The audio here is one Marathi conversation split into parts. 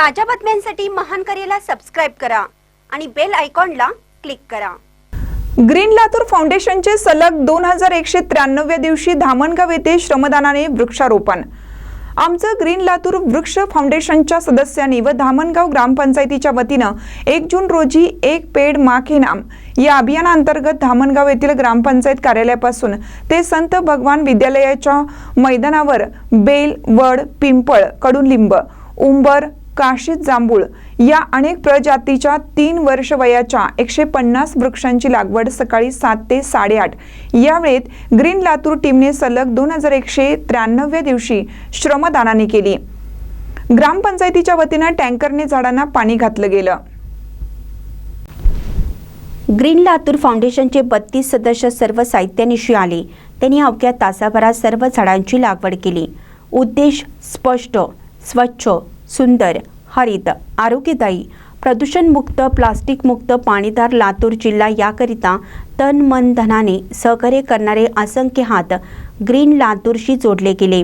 ताज्या बातम्यांसाठी महान करेला सबस्क्राईब करा आणि बेल आयकॉनला क्लिक करा. ग्रीन लातूर फाउंडेशनचे सलग दोन हजार एकशे त्र्याण्णव्या दिवशी धामणगाव येथे श्रमदानाने वृक्षारोपण. आमचं ग्रीन लातूर वृक्ष फाउंडेशनच्या सदस्यांनी व धामणगाव ग्रामपंचायतीच्या वतीनं एक जून रोजी एक पेड माखे नाम या अभियानांतर्गत धामणगाव येथील ग्रामपंचायत कार्यालयापासून ते संत भगवान विद्यालयाच्या मैदानावर बेल वड पिंपळ कडुलिंब उंबर काशीत जांभूळ या अनेक प्रजातीच्या तीन वर्ष वयाच्या एकशे पन्नास वृक्षांची लागवड सकाळी सात ते साडेआठ. या वेळेत ग्रीन लातूर टीमने सलग दोन हजार एकशे त्र्याण्णव्या दिवशी श्रमदानाने केली. ग्रामपंचायतीच्या वतीनं टँकरने झाडांना पाणी घातलं गेलं. ग्रीन लातूर फाउंडेशनचे बत्तीस सदस्य सर्व साहित्यानिशी आले. त्यांनी अवघ्या तासाभरात सर्व झाडांची लागवड केली. उद्देश स्पष्ट स्वच्छ सुंदर हरित आरोग्यदायी प्रदूषणमुक्त प्लास्टिकमुक्त पाणीदार लातूर जिल्हा याकरिता तन मन धनाने सहकार्य करणारे असंख्य हात ग्रीन लातूरशी जोडले गेले.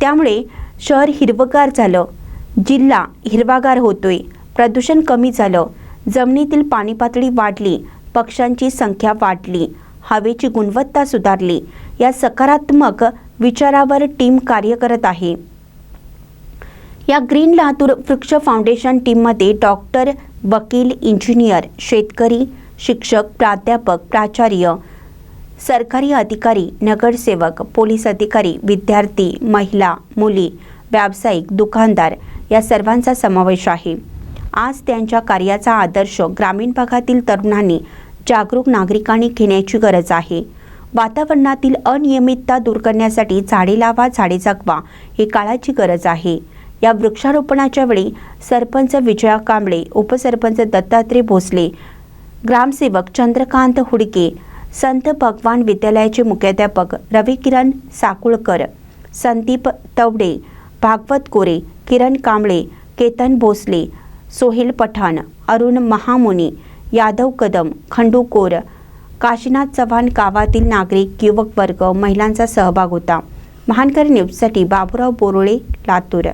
त्यामुळे शहर हिरवगार झालं जिल्हा हिरवागार होतोय प्रदूषण कमी झालं जमिनीतील पाणी पातळी वाढली पक्ष्यांची संख्या वाढली हवेची गुणवत्ता सुधारली या सकारात्मक विचारावर टीम कार्य करत आहे. या ग्रीन लातूर वृक्ष फाउंडेशन टीममध्ये डॉक्टर वकील इंजिनियर शेतकरी शिक्षक प्राध्यापक प्राचार्य सरकारी अधिकारी नगरसेवक पोलीस अधिकारी विद्यार्थी महिला मुली व्यावसायिक दुकानदार या सर्वांचा समावेश आहे. आज त्यांच्या कार्याचा आदर्श ग्रामीण भागातील तरुणांनी जागरूक नागरिकांनी घेण्याची गरज आहे. वातावरणातील अनियमितता दूर करण्यासाठी झाडे लावा झाडे जगवा ही काळाची गरज आहे. या वृक्षारोपणाच्या वेळी सरपंच विजया कांबळे उपसरपंच दत्तात्रय भोसले ग्रामसेवक चंद्रकांत हुडके संत भगवान विद्यालयाचे मुख्याध्यापक रविकिरण साकुळकर संदीप तवडे भागवत कोरे किरण कांबळे केतन भोसले सोहेल पठाण अरुण महामुनी यादव कदम खंडू कोर काशीनाथ चव्हाण गावातील नागरिक युवक वर्ग महिलांचा सहभाग होता. महानकर न्यूजसाठी बाबुराव बोरोळे लातूर.